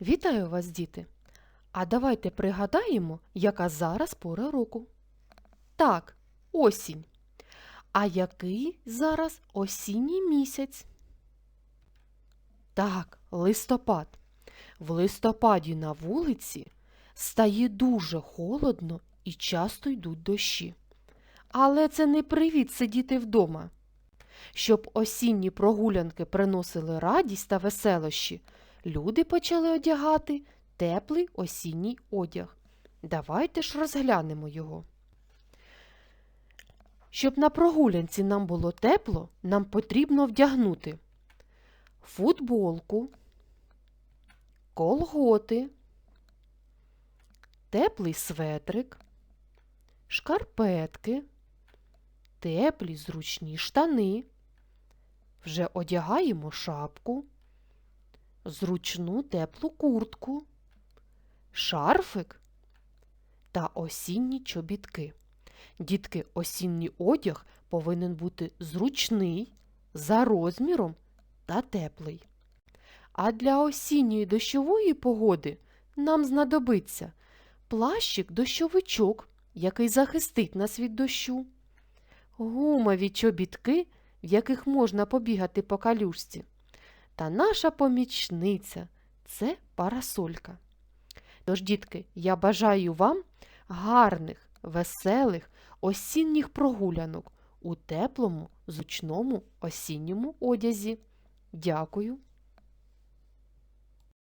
Вітаю вас, діти! А давайте пригадаємо, яка зараз пора року. Так, осінь. А який зараз осінній місяць? Так, листопад. В листопаді на вулиці стає дуже холодно і часто йдуть дощі. Але це не привід сидіти вдома. Щоб осінні прогулянки приносили радість та веселощі, люди почали одягати теплий осінній одяг. Давайте ж розглянемо його. Щоб на прогулянці нам було тепло, нам потрібно вдягнути футболку, колготи, теплий светрик, шкарпетки, теплі зручні штани. Вже одягаємо шапку, зручну теплу куртку, шарфик та осінні чобітки. Дітки, осінній одяг повинен бути зручний, за розміром та теплий. А для осінньої дощової погоди нам знадобиться плащик-дощовичок, який захистить нас від дощу, гумові чобітки, в яких можна побігати по калюшці, та наша помічниця це парасолька. Тож, дітки, я бажаю вам гарних, веселих осінніх прогулянок у теплому, зручному осінньому одязі. Дякую.